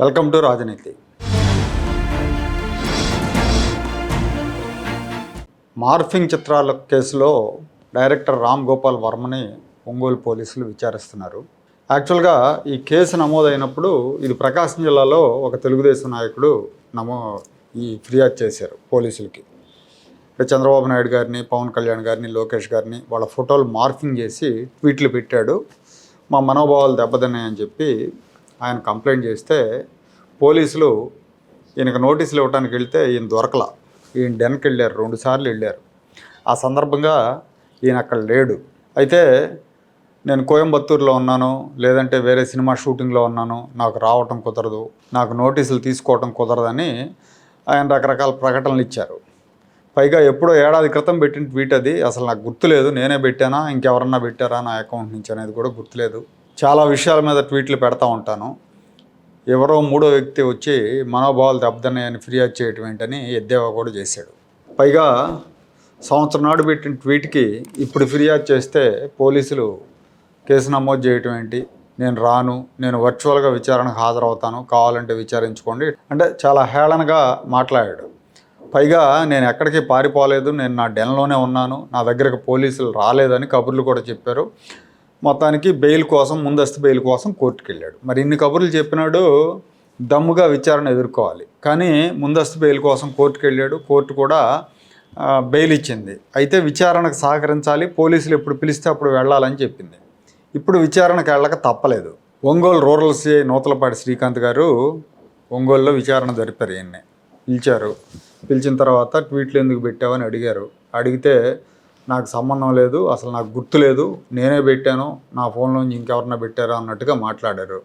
Welcome to రాజనీతి. Morphing చిత్రాల కేసులో డైరెక్టర్ రామ్ గోపాల్ వర్మని ఒంగోలు పోలీసులు విచారిస్తున్నారు. యాక్చువల్గా ఈ కేసు నమోదైనప్పుడు ఇది ప్రకాశం జిల్లాలో ఒక తెలుగుదేశం నాయకుడు నమో ఈ ఫిర్యాదు చేశారు పోలీసులకి. అంటే చంద్రబాబు నాయుడు గారిని పవన్ కళ్యాణ్ గారిని లోకేష్ గారిని వాళ్ళ ఫోటోలు మార్ఫింగ్ చేసి ట్వీట్లు పెట్టాడు. మా మనోభావాలు దెబ్బతిన్నాయని చెప్పి ఆయన కంప్లైంట్ చేస్తే పోలీసులు ఈయనకు నోటీసులు ఇవ్వడానికి వెళ్తే ఈయన దొరకల. ఈయన డెన్కి వెళ్ళారు రెండుసార్లు వెళ్ళారు. ఆ సందర్భంగా ఈయన అక్కడ లేడు. అయితే నేను కోయంబత్తూరులో ఉన్నాను లేదంటే వేరే సినిమా షూటింగ్లో ఉన్నాను నాకు రావటం కుదరదు నాకు నోటీసులు తీసుకోవటం కుదరదని ఆయన రకరకాల ప్రకటనలు ఇచ్చారు. పైగా ఎప్పుడో ఏడాది క్రితం పెట్టిన ట్వీట్ అది అసలు నాకు గుర్తులేదు నేనే పెట్టానా ఇంకెవరన్నా పెట్టారా నా అకౌంట్ నుంచి అనేది కూడా గుర్తులేదు. చాలా విషయాల మీద ట్వీట్లు పెడతా ఉంటాను. ఎవరో మూడో వ్యక్తి వచ్చి మనోభావాలు దెబ్బతిన్నాయని ఫిర్యాదు చేయటం ఏంటని ఎద్దేవా కూడా చేశాడు. పైగా సంవత్సరం నాడు పెట్టిన ట్వీట్కి ఇప్పుడు ఫిర్యాదు చేస్తే పోలీసులు కేసు నమోదు చేయటం ఏంటి? నేను రాను నేను వర్చువల్గా విచారణకు హాజరవుతాను కావాలంటే విచారించుకోండి అంటే చాలా హేళనగా మాట్లాడాడు. పైగా నేను ఎక్కడికి పారిపోలేదు నేను నా డెన్లోనే ఉన్నాను నా దగ్గరకు పోలీసులు రాలేదని కబుర్లు కూడా చెప్పారు. మొత్తానికి బెయిల్ కోసం ముందస్తు బెయిల్ కోసం కోర్టుకు వెళ్ళాడు మరి ఇన్ని కబుర్లు చెప్పినాడు దమ్ముగా విచారణ ఎదుర్కోవాలి. కానీ ముందస్తు బెయిల్ కోసం కోర్టుకు వెళ్ళాడు కోర్టు కూడా బెయిల్ ఇచ్చింది. అయితే విచారణకు సహకరించాలి పోలీసులు ఎప్పుడు పిలిస్తే అప్పుడు వెళ్ళాలని చెప్పింది. ఇప్పుడు విచారణకు వెళ్ళక తప్పలేదు. ఒంగోలు రూరల్ సిఐ నూతలపాటి శ్రీకాంత్ గారు ఒంగోలులో విచారణ జరిపారు ఈయన్ని. పిలిచారు. పిలిచిన తర్వాత ట్వీట్లు ఎందుకు పెట్టావని అడిగారు. అడిగితే నాకు సంబంధం లేదు అసలు నాకు గుర్తు లేదు నేనే పెట్టాను నా ఫోన్లో ఇంకెవరన్నా పెట్టారా అన్నట్టుగా మాట్లాడారు.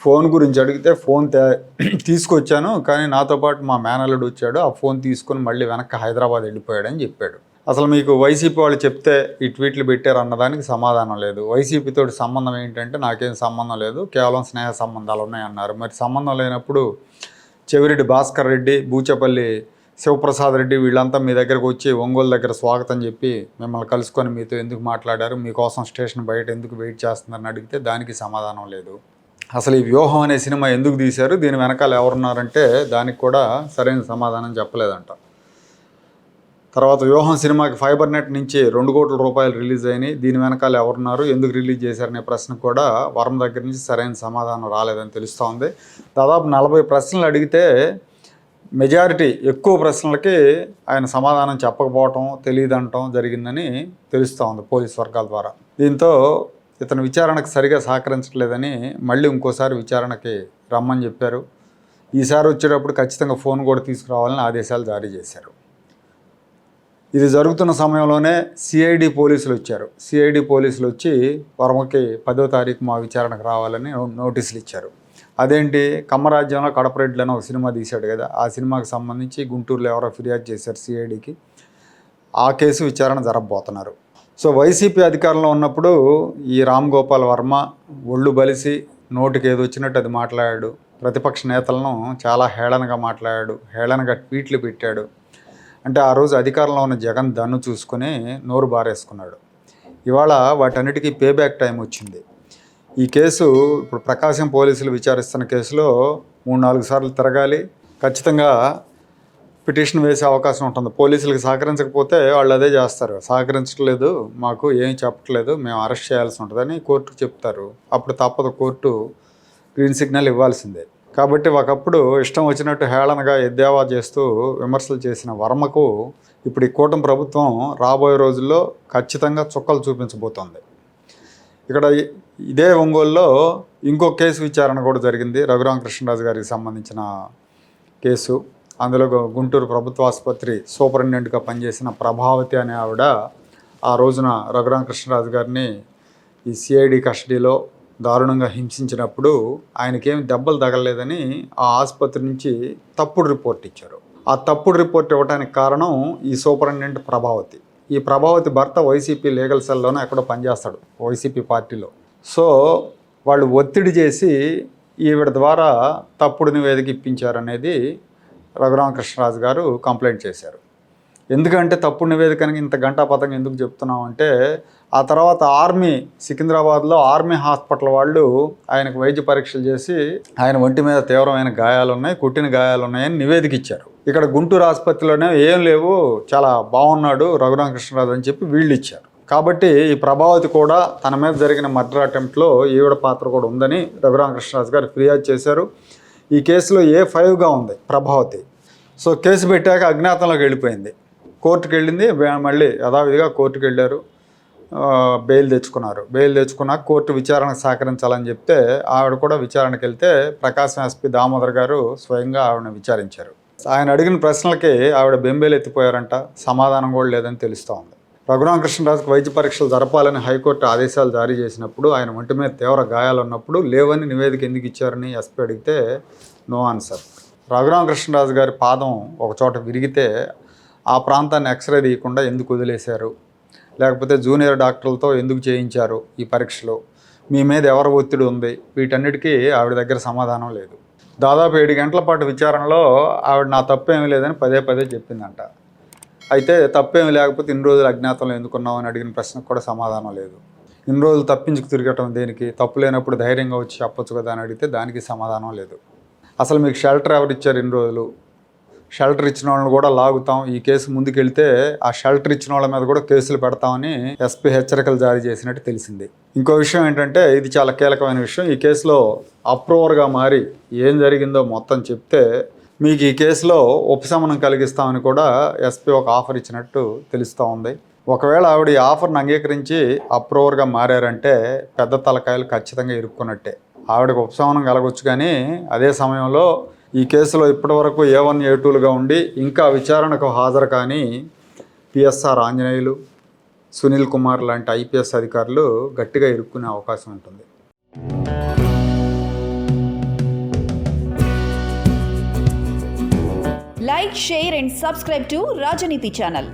ఫోన్ గురించి అడిగితే ఫోన్ తే తీసుకొచ్చాను కానీ నాతో పాటు మా మేనల్లుడు వచ్చాడు ఆ ఫోన్ తీసుకొని మళ్ళీ వెనక్కి హైదరాబాద్ వెళ్ళిపోయాడని చెప్పాడు. అసలు మీకు వైసీపీ వాళ్ళు చెప్తే ఈ ట్వీట్లు పెట్టారు అన్నదానికి సమాధానం లేదు. వైసీపీతో సంబంధం ఏంటంటే నాకేం సంబంధం లేదు కేవలం స్నేహ సంబంధాలు ఉన్నాయన్నారు. మరి సంబంధం లేనప్పుడు చెవిరెడ్డి భాస్కర్ రెడ్డి బూచపల్లి శివప్రసాద్ రెడ్డి వీళ్ళంతా మీ దగ్గరకు వచ్చి ఒంగోలు దగ్గర స్వాగతం చెప్పి మిమ్మల్ని కలుసుకొని మీతో ఎందుకు మాట్లాడారు? మీకోసం స్టేషన్ బయట ఎందుకు వెయిట్ చేస్తున్నారని అడిగితే దానికి సమాధానం లేదు. అసలు ఈ వ్యూహం అనే సినిమా ఎందుకు తీశారు? దీని వెనకాల ఎవరున్నారంటే దానికి కూడా సరైన సమాధానం చెప్పలేదంట. తర్వాత వ్యూహం సినిమాకి ఫైబర్ నెట్ నుంచి రెండు కోట్ల రూపాయలు రిలీజ్ అయినాయి. దీని వెనకాల ఎవరున్నారు? ఎందుకు రిలీజ్ చేశారనే ప్రశ్న కూడా వరం దగ్గర నుంచి సరైన సమాధానం రాలేదని తెలుస్తోంది. దాదాపు నలభై ప్రశ్నలు అడిగితే మెజారిటీ ఎక్కువ ప్రశ్నలకి ఆయన సమాధానం చెప్పకపోవటం తెలియదంటం జరిగిందని తెలుస్తూ ఉంది పోలీస్ వర్గాల ద్వారా. దీంతో ఇతను విచారణకు సరిగా సహకరించట్లేదని మళ్ళీ ఇంకోసారి విచారణకి రమ్మని చెప్పారు. ఈసారి వచ్చేటప్పుడు ఖచ్చితంగా ఫోన్ కూడా తీసుకురావాలని ఆదేశాలు జారీ చేశారు. ఇది జరుగుతున్న సమయంలోనే సిఐడి పోలీసులు వచ్చారు. సిఐడి పోలీసులు వచ్చి వర్మకి పదో తారీఖు మా విచారణకు రావాలని నోటీసులు ఇచ్చారు. అదేంటి? కమ్మరాజ్యంలో కడపరెడ్డి అని ఒక సినిమా తీశాడు కదా ఆ సినిమాకి సంబంధించి గుంటూరులో ఎవరో ఫిర్యాదు చేశారు సిఐడికి. ఆ కేసు విచారణ జరగబోతున్నారు. సో వైసీపీ అధికారంలో ఉన్నప్పుడు ఈ రామ్ గోపాల్ వర్మ ఒళ్ళు బలిసి నోటికి ఏది వచ్చినట్టు అది మాట్లాడాడు. ప్రతిపక్ష నేతలను చాలా హేళనగా మాట్లాడాడు హేళనగా ట్వీట్లు పెట్టాడు. అంటే ఆ రోజు అధికారంలో ఉన్న జగన్ దన్ను చూసుకొని నోరు బారేసుకున్నాడు. ఇవాళ వాటన్నిటికీ పే బ్యాక్ టైం వచ్చింది. ఈ కేసు ఇప్పుడు ప్రకాశం పోలీసులు విచారిస్తున్న కేసులో మూడు నాలుగు సార్లు తిరగాలి. ఖచ్చితంగా పిటిషన్ వేసే అవకాశం ఉంటుంది. పోలీసులకు సహకరించకపోతే వాళ్ళు అదే చేస్తారు. సహకరించట్లేదు మాకు ఏం చెప్పట్లేదు మేము అరెస్ట్ చేయాల్సి ఉంటుందని కోర్టుకు చెప్తారు. అప్పుడు తప్పదు కోర్టు గ్రీన్ సిగ్నల్ ఇవ్వాల్సిందే. కాబట్టి ఒకప్పుడు ఇష్టం వచ్చినట్టు హేళనగా ఎద్దేవా చేస్తూ విమర్శలు చేసిన వర్మకు ఇప్పుడు ఈ కూటమి ప్రభుత్వం రాబోయే రోజుల్లో ఖచ్చితంగా చుక్కలు చూపించబోతోంది. ఇక్కడ ఇదే ఒంగోలులో ఇంకో కేసు విచారణ కూడా జరిగింది. రఘురామ కృష్ణరాజు గారికి సంబంధించిన కేసు. అందులో గుంటూరు ప్రభుత్వ ఆసుపత్రి సూపరింటెండెంట్గా పనిచేసిన ప్రభావతి అనే ఆవిడ ఆ రోజున రఘురామ కృష్ణరాజు గారిని ఈ సిఐడి కస్టడీలో దారుణంగా హింసించినప్పుడు ఆయనకేమి దెబ్బలు తగలలేదని ఆ ఆసుపత్రి నుంచి తప్పుడు రిపోర్ట్ ఇచ్చారు. ఆ తప్పుడు రిపోర్ట్ ఇవ్వడానికి కారణం ఈ సూపరింటెండెంట్ ప్రభావతి. ఈ ప్రభావతి భర్త వైసీపీ లీగల్ సెల్లోనే ఎక్కడో పనిచేస్తాడు వైసీపీ పార్టీలో. సో వాళ్ళు ఒత్తిడి చేసి ఈవిడ ద్వారా తప్పుడు నివేదిక ఇప్పించారనేది రఘురామకృష్ణరాజు గారు కంప్లైంట్ చేశారు. ఎందుకంటే తప్పుడు నివేదికనికి ఇంత గంటాపథంగా ఎందుకు చెప్తున్నాం అంటే ఆ తర్వాత ఆర్మీ సికింద్రాబాద్లో ఆర్మీ హాస్పిటల్ వాళ్ళు ఆయనకు వైద్య పరీక్షలు చేసి ఆయన ఒంటి మీద తీవ్రమైన గాయాలు ఉన్నాయి కుట్టిన గాయాలు ఉన్నాయని నివేదిక ఇచ్చారు. ఇక్కడ గుంటూరు ఆసుపత్రిలోనే ఏం లేవు చాలా బాగున్నాడు రఘురామకృష్ణరాజు అని చెప్పి వీళ్ళు ఇచ్చారు. కాబట్టి ఈ ప్రభావతి కూడా తన మీద జరిగిన మర్డర్ అటెంప్ట్లో ఈవిడ పాత్ర కూడా ఉందని రఘురామకృష్ణరాజు గారు ఫిర్యాదు చేశారు. ఈ కేసులో ఏ ఫైవ్గా ఉంది ప్రభావతి? సో కేసు పెట్టాక అజ్ఞాతంలోకి వెళ్ళిపోయింది. కోర్టుకు వెళ్ళింది మళ్ళీ యథావిధిగా కోర్టుకు వెళ్ళారు బెయిల్ తెచ్చుకున్నారు. బెయిల్ తెచ్చుకున్నాక కోర్టు విచారణకు సహకరించాలని చెప్తే ఆవిడ కూడా విచారణకు వెళ్తే ప్రకాశం ఎస్పీ దామోదర్ గారు స్వయంగా ఆవిడని విచారించారు. ఆయన అడిగిన ప్రశ్నలకి ఆవిడ బెంబేలు ఎత్తిపోయారంట. సమాధానం కూడా లేదని తెలుస్తూ ఉంది. రఘురామకృష్ణరాజుకు వైద్య పరీక్షలు జరపాలని హైకోర్టు ఆదేశాలు జారీ చేసినప్పుడు ఆయన ఒంటి మీద తీవ్ర గాయాలు ఉన్నప్పుడు లేవని నివేదిక ఎందుకు ఇచ్చారని ఎస్పీ అడిగితే నో ఆన్సర్. రఘురామకృష్ణరాజు గారి పాదం ఒక చోట విరిగితే ఆ ప్రాంతాన్ని ఎక్స్రే తీయకుండా ఎందుకు వదిలేశారు? లేకపోతే జూనియర్ డాక్టర్లతో ఎందుకు చేయించారు ఈ పరీక్షలు? మీ మీద ఎవరి ఒత్తిడి ఉంది? వీటన్నిటికీ ఆవిడ దగ్గర సమాధానం లేదు. దాదాపు ఏడు గంటల పాటు విచారణలో ఆవిడ నా తప్పేమీ లేదని పదే పదే చెప్పిందంట. అయితే తప్పేమీ లేకపోతే ఇన్ని రోజులు అజ్ఞాతంలో ఎందుకున్నావు అని అడిగిన ప్రశ్నకు కూడా సమాధానం లేదు. ఇన్ని రోజులు తప్పించుకు తిరగటం దేనికి? తప్పు లేనప్పుడు ధైర్యంగా వచ్చి చెప్పొచ్చు కదా అని అడిగితే దానికి సమాధానం లేదు. అసలు మీకు షెల్టర్ ఎవరు ఇచ్చారు ఇన్ని రోజులు? షెల్టర్ ఇచ్చిన వాళ్ళని కూడా లాగుతాం. ఈ కేసు ముందుకెళ్తే ఆ షెల్టర్ ఇచ్చిన వాళ్ళ మీద కూడా కేసులు పెడతామని ఎస్పీ హెచ్చరికలు జారీ చేసినట్టు తెలిసింది. ఇంకో విషయం ఏంటంటే ఇది చాలా కీలకమైన విషయం. ఈ కేసులో అప్రూవర్గా మారి ఏం జరిగిందో మొత్తం చెప్తే మీకు ఈ కేసులో ఉపశమనం కలిగిస్తామని కూడా ఎస్పీ ఒక ఆఫర్ ఇచ్చినట్టు తెలుస్తూ ఉంది. ఒకవేళ ఆవిడ ఈ ఆఫర్ను అంగీకరించి అప్రూవర్గా మారారంటే పెద్ద తలకాయలు ఖచ్చితంగా ఇరుక్కున్నట్టే. ఆవిడకు ఉపశమనం కలగొచ్చు కానీ అదే సమయంలో ఈ కేసులో ఇప్పటివరకు ఏ వన్ ఏ టూలుగా ఉండి ఇంకా విచారణకు హాజరు కానీ పిఎస్ఆర్ ఆంజనేయులు సునీల్ కుమార్ లాంటి ఐపీఎస్ అధికారులు గట్టిగా ఇరుక్కునే అవకాశం ఉంటుంది. Like share and subscribe to Rajaneethi channel